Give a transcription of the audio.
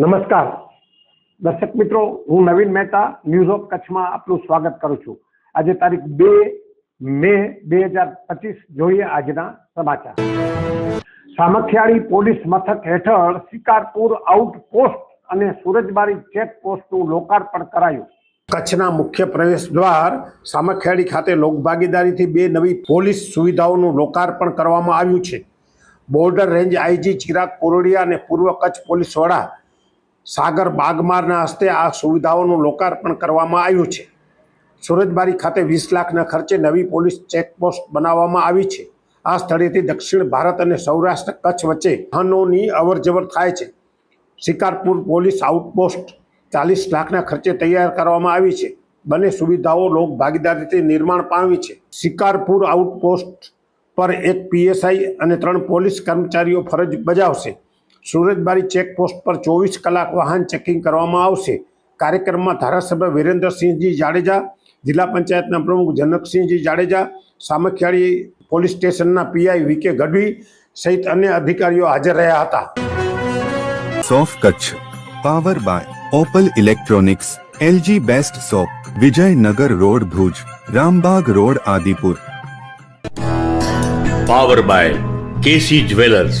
નમસ્કાર. દર્શક મિત્રો, હું નવીન મહેતા ન્યૂઝ ઓફ કચ્છમાં આપનું સ્વાગત કરું છું. આજે તારીખ બે મે બે હજાર પચીસ જોઈએ આજના સમાચાર. સામખિયાળી પોલીસ મથક હેઠળ શિકારપુર આઉટપોસ્ટ અને સુરજબારી ચેકપોસ્ટનું લોકાર્પણ કરાયું. કચ્છના મુખ્ય પ્રવેશ દ્વાર સામખિયાળી ખાતે લોકભાગીદારીથી બે નવી પોલીસ સુવિધાઓનું લોકાર્પણ કરવામાં આવ્યું છે. Border range IG Chirag Koradiya અને પૂર્વ કચ્છ પોલીસ વડા સાગર બાગમારના હસ્તે આ સુવિધાઓનું લોકાર્પણ કરવામાં આવ્યું છે. સુરજબારી ખાતે વીસ લાખના ખર્ચે નવી પોલીસ ચેકપોસ્ટ બનાવવામાં આવી છે. આ સ્થળેથી દક્ષિણ ભારત અને સૌરાષ્ટ્ર કચ્છ વચ્ચે વાહનોની અવરજવર થાય છે. શિકારપુર પોલીસ આઉટપોસ્ટ ચાલીસ લાખના ખર્ચે તૈયાર કરવામાં આવી છે. બંને સુવિધાઓ લોક ભાગીદારીથી નિર્માણ પામી છે. શિકારપુર આઉટપોસ્ટ પર એક પીએસઆઈ અને ત્રણ પોલીસ કર્મચારીઓ ફરજ બજાવશે. સુરજબારી ચેકપોસ્ટ પર ચોવીસ કલાક વાહન ચેકિંગ કરવામાં આવશે. કાર્યક્રમમાં ધારાસભ્ય વિરેન્દ્રસિંહજી જાડેજા જિલ્લા પંચાયતના પ્રમુખ જનકસિંહજી જાડેજા સામખિયાળી પોલીસ સ્ટેશનના પીઆઈ વીકે ગઢવી સહિત અન્ય અધિકારીઓ હાજર રહ્યા હતા. સોફ Kutch power by Opal electronics LG best shop Vijaynagar road Bhuj Rambag road Adipur. Power by KC jewellers.